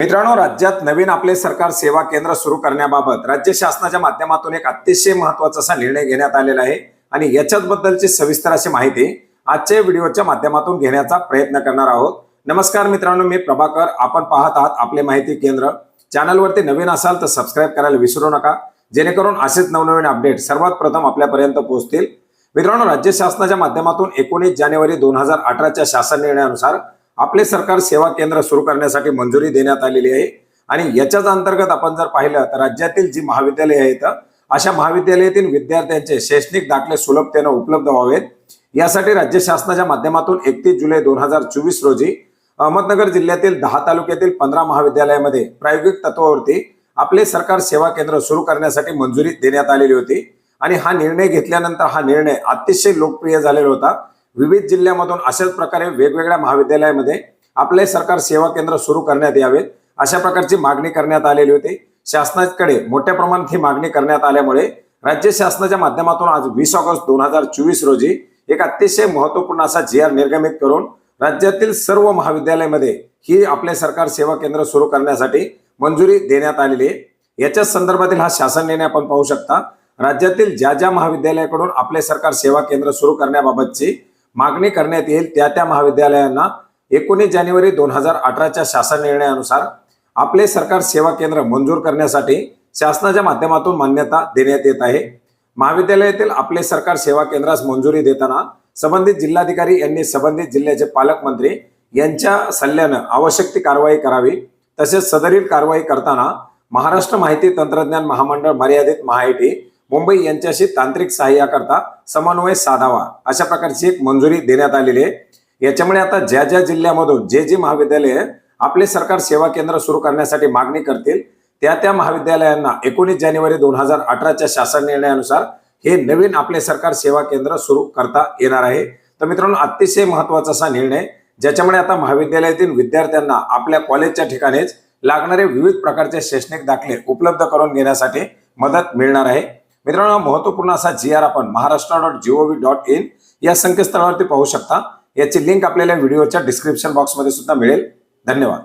मित्रांनो राज्यात नवीन आपले सरकार सेवा केंद्र सुरू करण्याबाबत राज्य शासनाच्या माध्यमातून एक अतिशय महत्त्वाचा असा निर्णय घेण्यात आलेला आहे आणि याच्याच बद्दलची सविस्तर अशी माहिती आजच्या व्हिडिओच्या माध्यमातून घेण्याचा प्रयत्न करणार आहोत. नमस्कार मित्रांनो मी प्रभाकर. आपण पाहत आहात आपले माहिती केंद्र. चॅनलवरती नवीन असाल तर सबस्क्राईब करायला विसरू नका. जेणेकरून असेच नवनवीन अपडेट सर्वात प्रथम आपल्यापर्यंत पोहोचतील. मित्रांनो राज्य शासनाच्या माध्यमातून एकोणीस जानेवारी दोन हजार अठराच्या शासन निर्णयानुसार आपले सरकार सेवा केंद्र सुरू करण्यासाठी मंजुरी देण्यात आलेली आहे. आणि याच्याच अंतर्गत आपण जर पाहिलं तर राज्यातील जी महाविद्यालये आहेत अशा महाविद्यालयातील विद्यार्थ्यांचे शैक्षणिक दाखले सुलभतेनं उपलब्ध व्हावेत. यासाठी राज्य शासनाच्या माध्यमातून एकतीस जुलै दोन हजार चोवीस रोजी अहमदनगर जिल्ह्यातील दहा तालुक्यातील पंधरा महाविद्यालयामध्ये प्रायोगिक तत्वावरती आपले सरकार सेवा केंद्र सुरू करण्यासाठी मंजुरी देण्यात आलेली होती. आणि हा निर्णय घेतल्यानंतर हा निर्णय अतिशय लोकप्रिय झालेला होता. विविध जिल्ह्यामधून अशाच प्रकारे वेगवेगळ्या महाविद्यालयामध्ये आपले सरकार सेवा केंद्र सुरू करण्यात यावेत. अशा प्रकारची मागणी करण्यात आलेली होती. शासनाकडे मोठ्या प्रमाणात ही मागणी करण्यात आल्यामुळे राज्य शासनाच्या माध्यमातून आज वीस ऑगस्ट दोन हजार चोवीस रोजी एक अतिशय महत्त्वपूर्ण असा जी आर निर्गमित करून राज्यातील सर्व महाविद्यालयामध्ये ही आपले सरकार सेवा केंद्र सुरू करण्यासाठी मंजुरी देण्यात आलेली आहे. याच्याच संदर्भातील हा शासन निर्णय आपण पाहू शकता. राज्यातील ज्या ज्या महाविद्यालयाकडून आपले सरकार सेवा केंद्र सुरू करण्याबाबतची मागणी करण्यात येईल त्या त्या महाविद्यालयांना. एकोणीस जानेवारी दोन हजार अठराच्या शासन निर्णयानुसार आपले सरकार सेवा केंद्र मंजूर करण्यासाठी शासनाच्या माध्यमातून मान्यता देण्यात येत आहे. महाविद्यालयातील आपले सरकार सेवा केंद्रास मंजुरी देताना संबंधित जिल्हाधिकारी यांनी संबंधित जिल्ह्याचे पालकमंत्री यांच्या सल्ल्यानं आवश्यक ती कारवाई करावी. तसेच सदरील कारवाई करताना महाराष्ट्र माहिती तंत्रज्ञान महामंडळ मर्यादित महाआयटी मुंबई यांच्याशी तांत्रिक सहाय्याकरता समन्वय साधावा अशा प्रकारची एक मंजुरी देण्यात आलेली आहे. याच्यामुळे आता ज्या ज्या जिल्ह्यामधून जे जे महाविद्यालय आपले सरकार सेवा केंद्र सुरू करण्यासाठी मागणी करतील त्या त्या महाविद्यालयांना एकोणीस जानेवारी दोन हजार अठराच्या शासन निर्णयानुसार हे नवीन आपले सरकार सेवा केंद्र सुरू करता येणार आहे. तर मित्रांनो अतिशय महत्त्वाचा असा निर्णय ज्याच्यामुळे आता महाविद्यालयातील विद्यार्थ्यांना आपल्या कॉलेजच्या ठिकाणीच लागणारे विविध प्रकारचे शैक्षणिक दाखले उपलब्ध करून घेण्यासाठी मदत मिळणार आहे. मित्रांनो महत्त्वपूर्ण असा जी आर आपण Maharashtra dot GOV dot in या संकेतस्थळावरती पाहू शकता. याची लिंक आपल्याला व्हिडिओच्या डिस्क्रिप्शन बॉक्समध्ये सुद्धा मिळेल. धन्यवाद.